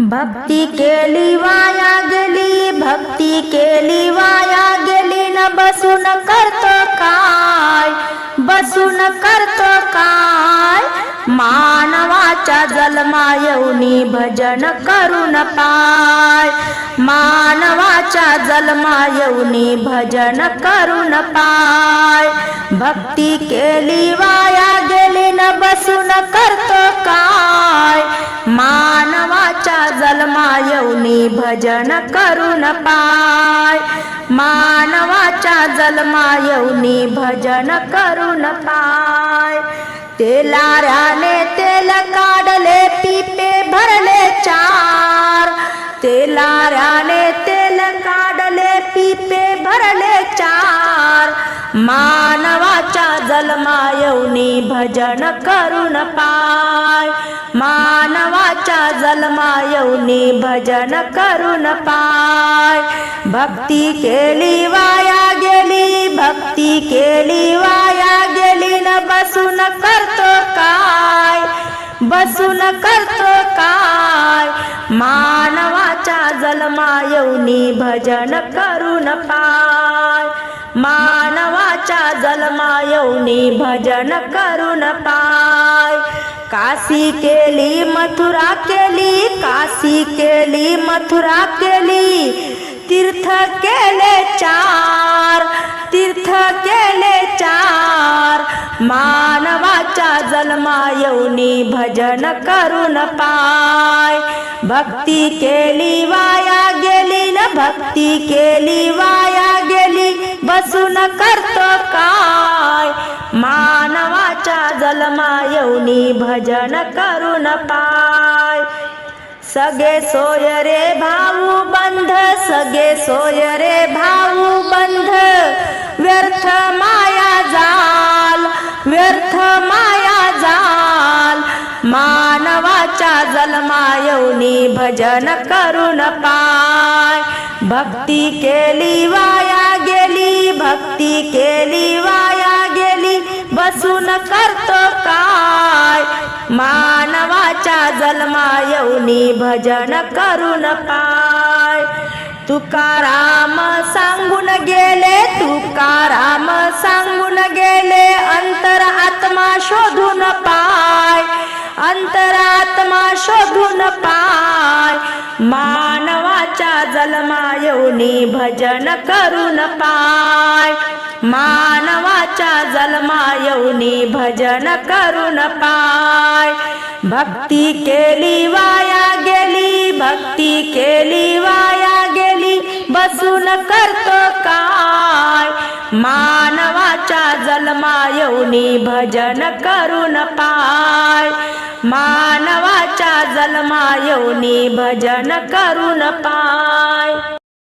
भक्ती केली वाया गेली भक्ती केली वाया गेली न बसून करतो काय? बसून करतो काय? मानवाच्या जन्मा येऊनी भजन करून पाय. मानवाच्या जन्मा येऊनी भजन करून पाय. भक्ती केली वाया गेली न बसून करतो काय? मा जन्मा येऊनी भजन करून पाय. मानवाच्या जन्मा येऊनी भजन करून पाय. तेलाऱ्याने तेल काढले पिपे भरले चार. तेलाऱ्याने तेल काढले पिपे भरले चार. मानवाच्या जन्मा येऊनी भजन करून पाय. मानवाच्या जन्मा येऊनी भजन करून पाय. भक्ती केली वाया गेली भक्ती केली वाया गेली न बसून करतो काय? बसून करतो काय? मानवाच्या जलमायवनी भजन करून पाय. मान जन्मा येऊनी भजन करून पाय. काशी केली मथुरा केली काशी केली मथुरा केली. तीर्थ केले चार तीर्थ केले चार. मानवाच्या जन्मा येऊनी भजन करून पाय. भक्ती केली वाया गेली न भक्ती केली वाया गेली. बसून करतो काय? मानवाच्या जलमा येऊनी भजन करून पाय. सगे सोय रे भाऊ बंध सगे सोय रे भाऊ बंध. व्यर्थ माया जाल व्यर्थ माया जाल. मानवाच्या जलमा येऊनी भजन करून पाय. भक्ती केली वाया गेली भक्ती केली वाया गेली बसून करतो काय? मानवाच्या जन्मा येऊनी भजन करून पाय. तुकाराम सांगून गेले तुकाराम सांगून गेले अंतर आत्मा शोधून पाय. अंतरात्मा शोधून पाय. मा जन्मा येऊनी भजन करून पाय. मानवाच्या जन्मा येऊनी भजन करून पाय. भक्ती केली वाया गेली भक्ती केली वाया गेली बसून करतो काय. मानवाच्या जन्मा येऊनी भजन करून पाय. मा जन्मा येऊनी भजन करून पाय।